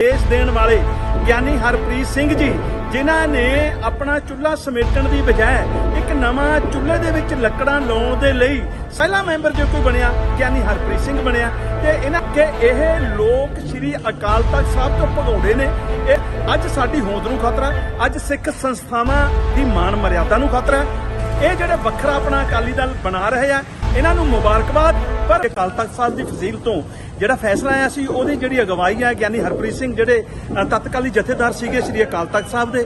ਦੇਸ਼ ਦੇਣ ਵਾਲੇ ਗਿਆਨੀ ਹਰਪ੍ਰੀਤ ਸਿੰਘ ਜੀ, ਜਿਨ੍ਹਾਂ ਨੇ ਆਪਣਾ ਚੁੱਲ੍ਹਾ ਸਮੇਟਣ ਦੀ ਬਜਾਏ ਇੱਕ ਨਵਾਂ ਚੁੱਲ੍ਹੇ ਦੇ ਵਿੱਚ ਲੱਕੜਾਂ ਲਾਉਣ ਦੇ ਲਈ ਪਹਿਲਾ ਮੈਂਬਰ ਜੋ ਕੋਈ ਬਣਿਆ, ਗਿਆਨੀ ਹਰਪ੍ਰੀਤ ਸਿੰਘ ਬਣਿਆ ਤੇ ਇਹਨਾਂ ਕਿ ਇਹ ਲੋਕ ਸ੍ਰੀ ਅਕਾਲ ਤਖਤ ਸਾਹਿਬ ਤੋਂ ਭਗੌੜੇ ਨੇ। ਇਹ ਅੱਜ ਸਾਡੀ ਹੋਂਦ ਨੂੰ ਖਤਰਾ, ਅੱਜ ਸਿੱਖ ਸੰਸਥਾਵਾਂ ਦੀ ਮਾਨ ਮਰਿਆਦਾ ਨੂੰ ਖਤਰਾ। ਇਹ ਜਿਹੜੇ ਵੱਖਰਾ ਆਪਣਾ ਅਕਾਲੀ ਦਲ ਬਣਾ ਰਹੇ ਆ, ਇਹਨਾਂ ਨੂੰ ਮੁਬਾਰਕਬਾਦ, ਪਰ ਅਕਾਲ ਤਖਤ ਸਾਹਿਬ ਦੀ ਫਜ਼ੀਲ ਤੋਂ ਜਿਹੜਾ ਫੈਸਲਾ ਆਇਆ ਸੀ ਉਹਦੀ ਜਿਹੜੀ ਅਗਵਾਈ ਹੈ ਗਿਆਨੀ ਹਰਪ੍ਰੀਤ ਸਿੰਘ ਜਿਹੜੇ ਅ, ਤਤਕਾਲੀ ਜਥੇਦਾਰ ਸੀਗੇ ਸ੍ਰੀ ਅਕਾਲ ਤਖਤ ਸਾਹਿਬ ਦੇ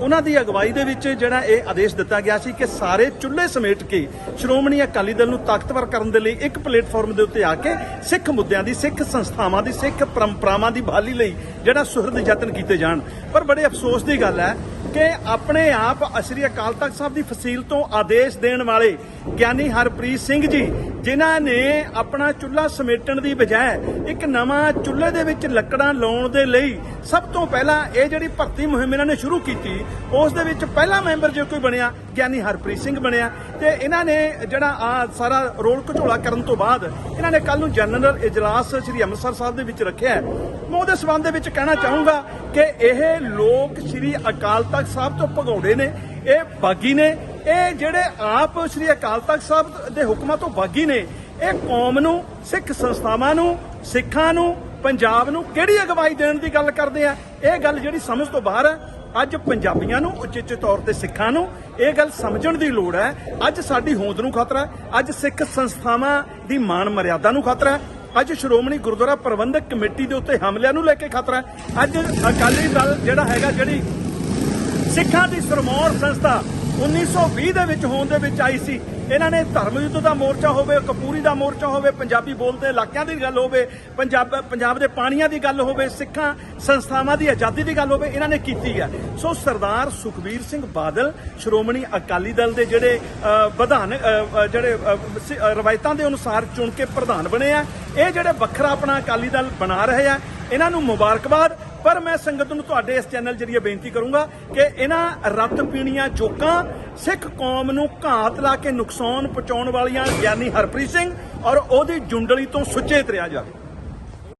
ਉਹਨਾਂ ਦੀ ਅਗਵਾਈ ਦੇ ਵਿੱਚ ਜਿਹੜਾ ਇਹ ਆਦੇਸ਼ ਦਿੱਤਾ ਗਿਆ ਸੀ ਕਿ ਸਾਰੇ ਚੁੱਲ੍ਹੇ ਸਮੇਟ ਕੇ ਸ਼੍ਰੋਮਣੀ ਅਕਾਲੀ ਦਲ ਨੂੰ ਤਾਕਤਵਰ ਕਰਨ ਦੇ ਲਈ ਇੱਕ ਪਲੇਟਫਾਰਮ ਦੇ ਉੱਤੇ ਆ ਕੇ ਸਿੱਖ ਮੁੱਦਿਆਂ ਦੀ ਸਿੱਖ ਸੰਸਥਾਵਾਂ ਦੀ ਸਿੱਖ ਪਰੰਪਰਾਵਾਂ ਦੀ ਬਹਾਲੀ ਲਈ ਜਿਹੜਾ ਸੁਹਿਰਦ ਯਤਨ ਕੀਤੇ ਜਾਣ। ਪਰ ਬੜੇ ਅਫਸੋਸ ਦੀ ਗੱਲ ਹੈ ਕਿ ਆਪਣੇ ਆਪ ਅਸਰੀ ਅਕਾਲ ਤਖਤ ਸਾਹਿਬ ਦੀ ਫਸੀਲ ਤੋਂ ਆਦੇਸ਼ ਦੇਣ ਵਾਲੇ ਗਿਆਨੀ ਹਰਪ੍ਰੀਤ ਸਿੰਘ ਜੀ ਜਿਨ੍ਹਾਂ ਨੇ ਆਪਣਾ ਚੁੱਲ੍ਹਾ ਸਮੇਟਣ ਦੀ ਬਜਾਏ ਇੱਕ ਨਵਾਂ ਚੁੱਲ੍ਹੇ ਦੇ ਵਿੱਚ ਲੱਕੜਾਂ ਲਾਉਣ ਦੇ ਲਈ ਸਭ ਤੋਂ ਪਹਿਲਾਂ ਇਹ ਜਿਹੜੀ ਭਰਤੀ ਮੁਹਿੰਮ ਇਹਨਾਂ ਨੇ ਸ਼ੁਰੂ ਕੀਤੀ, ਉਸ ਦੇ ਵਿੱਚ ਪਹਿਲਾ ਮੈਂਬਰ ਜੋ ਕੋਈ ਬਣਿਆ, ਗਿਆਨੀ ਹਰਪ੍ਰੀਤ ਸਿੰਘ ਬਣਿਆ ਤੇ ਇਹਨਾਂ ਨੇ ਜਿਹੜਾ ਆ ਸਾਰਾ ਰੋਲ ਘਚੋਲਾ ਕਰਨ ਤੋਂ ਬਾਅਦ ਇਹਨਾਂ ਨੇ ਕੱਲ ਨੂੰ ਜਨਰਲ ਇਜਲਾਸ ਸ੍ਰੀ ਅੰਮ੍ਰਿਤਸਰ ਸਾਹਿਬ ਦੇ ਵਿੱਚ ਰੱਖਿਆ ਹੈ। ਮੈਂ ਉਹਦੇ ਸਬੰਧ ਦੇ ਵਿੱਚ ਕਹਿਣਾ ਚਾਹੂੰਗਾ ਕਿ ਇਹ ਲੋਕ ਸ੍ਰੀ ਅਕਾਲ ਤਖਤ ਸਾਹਿਬ ਤੋਂ ਭਗੌੜੇ ਨੇ, ਇਹ ਬਾਗੀ ਨੇ, ਇਹ ਜਿਹੜੇ ਆਪ ਸ੍ਰੀ ਅਕਾਲ ਤਖਤ ਸਾਹਿਬ ਦੇ ਹੁਕਮਾਂ ਤੋਂ ਬਾਗੀ ਨੇ ਇਹ ਕੌਮ ਨੂੰ, ਸਿੱਖ ਸੰਸਥਾਵਾਂ ਨੂੰ, ਸਿੱਖਾਂ ਨੂੰ, ਪੰਜਾਬ ਨੂੰ ਕਿਹੜੀ ਅਗਵਾਈ ਦੇਣ ਦੀ ਗੱਲ ਕਰਦੇ ਆ? ਇਹ ਗੱਲ ਜਿਹੜੀ ਸਮਝ ਤੋਂ ਬਾਹਰ ਹੈ ਅੱਜ ਪੰਜਾਬੀਆਂ ਨੂੰ ਉਚੇਚੇ ਤੌਰ ਤੇ ਸਿੱਖਾਂ ਨੂੰ ਇਹ ਗੱਲ ਸਮਝਣ ਦੀ ਲੋੜ ਹੈ ਅੱਜ ਸਾਡੀ ਹੋਂਦ ਨੂੰ ਖਤਰਾ ਹੈ, ਅੱਜ ਸਿੱਖ ਸੰਸਥਾਵਾਂ ਦੀ ਮਾਨ ਮਰਿਆਦਾ ਨੂੰ ਖਤਰਾ ਹੈ, ਅੱਜ ਸ਼੍ਰੋਮਣੀ ਗੁਰਦੁਆਰਾ ਪ੍ਰਬੰਧਕ ਕਮੇਟੀ ਦੇ ਉੱਤੇ ਹਮਲਿਆਂ ਨੂੰ ਲੈ ਕੇ ਖਤਰਾ ਹੈ। ਅੱਜ ਅਕਾਲੀ ਦਲ ਜਿਹੜਾ ਹੈਗਾ ਜਿਹੜੀ ਸਿੱਖਾਂ ਦੀ ਸਰਮੌਰ ਸੰਸਥਾ 1920 ਦੇ ਵਿੱਚ ਹੋਣ ਦੇ ਵਿੱਚ ਆਈ ਸੀ। ਇਹਨਾਂ ਨੇ ਧਰਮ ਯੁੱਧ ਦਾ ਮੋਰਚਾ ਹੋਵੇ, ਕਪੂਰੀ ਦਾ ਮੋਰਚਾ ਹੋਵੇ, ਪੰਜਾਬੀ ਬੋਲਦੇ ਇਲਾਕਿਆਂ ਦੀ ਗੱਲ ਹੋਵੇ, ਪੰਜਾਬ ਪੰਜਾਬ ਦੇ ਪਾਣੀਆਂ ਦੀ ਗੱਲ ਹੋਵੇ, ਸਿੱਖਾਂ, ਸੰਸਥਾਵਾਂ ਦੀ, ਆਜ਼ਾਦੀ ਦੀ ਗੱਲ ਹੋਵੇ, ਇਹਨਾਂ ਨੇ ਕੀਤੀ ਹੈ। ਸੋ ਸਰਦਾਰ ਸੁਖਬੀਰ ਸਿੰਘ ਬਾਦਲ, ਸ਼੍ਰੋਮਣੀ ਅਕਾਲੀ ਦਲ ਦੇ ਜਿਹੜੇ ਵਿਧਾਨ ਜਿਹੜੇ ਰਵਾਇਤਾਂ ਦੇ ਅਨੁਸਾਰ ਚੁਣ ਕੇ ਪ੍ਰਧਾਨ ਬਣੇ ਆ। ਇਹ ਜਿਹੜੇ ਵੱਖਰਾ ਆਪਣਾ ਅਕਾਲੀ ਦਲ ਬਣਾ ਰਹੇ ਆ, ਇਹਨਾਂ ਨੂੰ ਮੁਬਾਰਕਬਾਦ। ਪਰ ਮੈਂ ਸੰਗਤ ਨੂੰ ਤੁਹਾਡੇ ਇਸ ਚੈਨਲ ਜਰੀਏ ਬੇਨਤੀ ਕਰੂੰਗਾ ਕਿ ਇਹਨਾਂ ਰੱਤ ਪੀਣੀਆਂ ਜੋਕਾਂ ਸਿੱਖ ਕੌਮ ਨੂੰ ਘਾਤ ਲਾ ਕੇ ਨੁਕਸਾਨ ਪਹੁੰਚਾਉਣ ਵਾਲੀਆਂ ਗਿਆਨੀ ਹਰਪ੍ਰੀਤ ਸਿੰਘ ਔਰ ਉਹਦੀ ਜੁੰਡਲੀ ਤੋਂ ਸੁਚੇਤ ਰਿਹਾ ਜਾਵੇ।